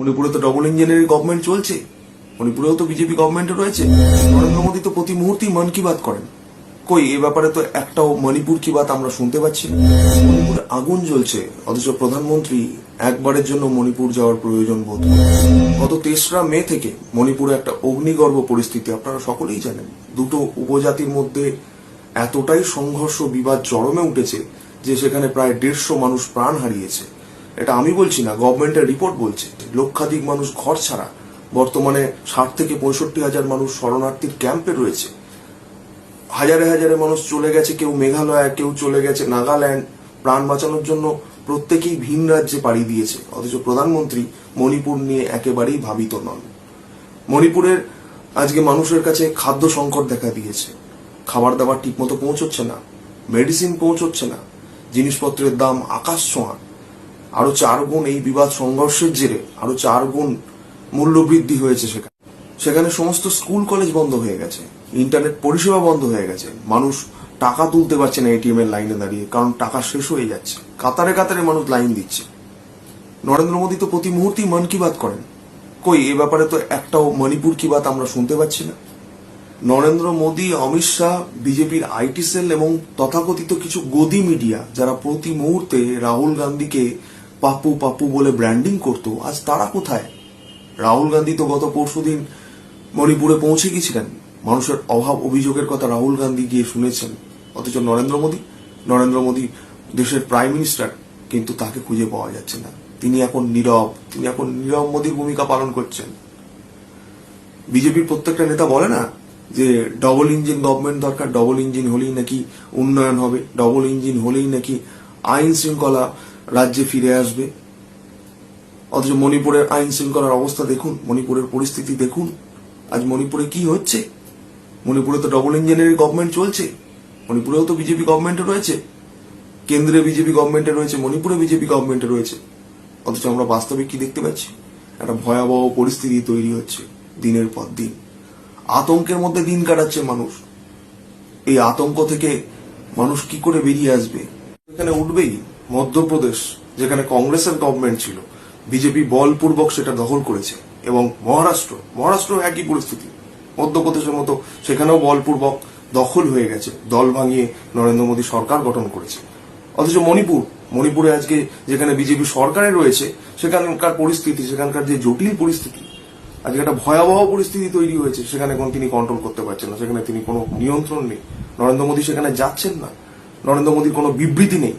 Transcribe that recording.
মণিপুরে তো ডবল ইঞ্জিনের গভর্নমেন্ট চলছে। মণিপুরেও তো বিজেপি গভর্নমেন্ট রয়েছে। নরেন্দ্র মোদী তো প্রতি মুহূর্তেই মন কি বাত করেন। কই, এ ব্যাপারে তো একটাও মণিপুর কি বাত আমরা শুনতে পাচ্ছি মণিপুরে আগুন জ্বলছে। অথচ প্রধানমন্ত্রী একবারের জন্য মণিপুর যাওয়ার প্রয়োজন বোধ গত তেসরা মে থেকে মণিপুরে একটা অগ্নিগর্ভ পরিস্থিতি, আপনারা সকলেই জানেন। দুটো উপজাতির মধ্যে এতটাই সংঘর্ষ, বিবাদ, চরমে উঠেছে যে সেখানে প্রায় দেড়শো মানুষ প্রাণ হারিয়েছে। এটা আমি বলছি না গভর্নমেন্টের রিপোর্ট বলছে লক্ষাধিক মানুষ ঘর ছাড়া, বর্তমানে ষাট থেকে পঁয়ষট্টি হাজার মানুষ শরণার্থীর ক্যাম্পে রয়েছে। হাজারে হাজারে মানুষ চলে গেছে, কেউ মেঘালয়, কেউ চলে গেছে নাগাল্যান্ড। প্রাণ বাঁচানোর জন্য প্রত্যেকেই ভিন রাজ্যে পাড়ি দিয়েছে, অথচ প্রধানমন্ত্রী মণিপুর নিয়ে একেবারেই ভাবিত নন। মণিপুরের আজকে মানুষের কাছে খাদ্য সংকট দেখা দিয়েছে। খাবার দাবার ঠিকমতো পৌঁছচ্ছে না মেডিসিন পৌঁছচ্ছে না, জিনিসপত্রের দাম আকাশ ছোঁয়া। আরও চার গুণ এই বিবাদ সংঘর্ষের জেরে আরও চার গুণ মূল্য বৃদ্ধি হয়েছে সেখানে। সেখানে সমস্ত স্কুল কলেজ বন্ধ হয়ে গেছে, ইন্টারনেট পরিষেবা বন্ধ হয়ে গেছে। মানুষ টাকা তুলতে পারছে না এটিএম এর লাইনে দাঁড়িয়ে, কারণ টাকা শেষ হয়ে যাচ্ছে। কাতারে কাতারে মানুষ লাইন দিচ্ছে। নরেন্দ্র মোদী তো প্রতি মুহূর্তেই মন কি বাত করেন। কই, এ ব্যাপারে তো একটাও মণিপুর কি বাত আমরা শুনতে পাচ্ছি না। নরেন্দ্র মোদী, অমিত শাহ, বিজেপির আইটি সেল এবং তথাকথিত কিছু গদি মিডিয়া, যারা প্রতি মুহূর্তে রাহুল গান্ধীকে পাপ্পু পাপ্পু বলে ব্র্যান্ডিং করত, আজ তারা কোথায়? রাহুল গান্ধী তো গত পরশুদিন মণিপুরে পৌঁছে গেছিলেন। মানুষের অভাব অভিযোগের কথা রাহুল গান্ধী গিয়ে শুনেছেন। অথচ নরেন্দ্র মোদী নরেন্দ্র মোদী দেশের প্রাইম মিনিস্টার কিন্তু তাকে খুঁজে পাওয়া যাচ্ছে না। তিনি এখন নীরব, তিনি এখন নীরব মোদীর ভূমিকা পালন করছেন। বিজেপির প্রত্যেকটা নেতা বলে না যে ডবল ইঞ্জিন গভর্নমেন্ট দরকার ডবল ইঞ্জিন হলেই নাকি উন্নয়ন হবে ডবল ইঞ্জিন হলেই নাকি আইন শৃঙ্খলা রাজ্যে ফিরে আসবে। অথচ মণিপুরের আইন শৃঙ্খলার অবস্থা দেখুন, মণিপুরের পরিস্থিতি দেখুন। আজ মণিপুরে কি হচ্ছে? মণিপুরে তো ডবল ইঞ্জিনের গভর্নমেন্ট চলছে। মণিপুরেও তো বিজেপি গভর্নমেন্টে রয়েছে। কেন্দ্রে বিজেপি গভর্নমেন্টে রয়েছে, মণিপুরে বিজেপি গভর্নমেন্টে রয়েছে। অথচ আমরা বাস্তবে কি দেখতে পাচ্ছি? একটা ভয়াবহ পরিস্থিতি তৈরি হচ্ছে, দিনের পর দিন। আতঙ্কের মধ্যে দিন কাটাচ্ছে মানুষ। এই আতঙ্ক থেকে মানুষ কি করে বেরিয়ে আসবে? এখানে উঠবেই। মধ্যপ্রদেশ, যেখানে কংগ্রেসের গভর্নমেন্ট ছিল, বিজেপি বলপূর্বক সেটা দখল করেছে, এবং মহারাষ্ট্র মহারাষ্ট্র একই পরিস্থিতি। মধ্যপ্রদেশের মতো সেখানেও বলপূর্বক দখল হয়ে গেছে, দল ভাঙিয়ে নরেন্দ্র মোদী সরকার গঠন করেছে। অথচ মণিপুর, মণিপুরে আজকে যেখানে বিজেপি সরকারে রয়েছে, সেখানকার পরিস্থিতি, সেখানকার যে জটিল পরিস্থিতি, আজকে একটা ভয়াবহ পরিস্থিতি তৈরি হয়েছে, সেখানে কোন তিনি কন্ট্রোল করতে পারছেন না, সেখানে তিনি কোনো নিয়ন্ত্রণ নেই। নরেন্দ্র মোদী সেখানে যাচ্ছেন না। নরেন্দ্র মোদীর কোনো বিবৃতি নেই।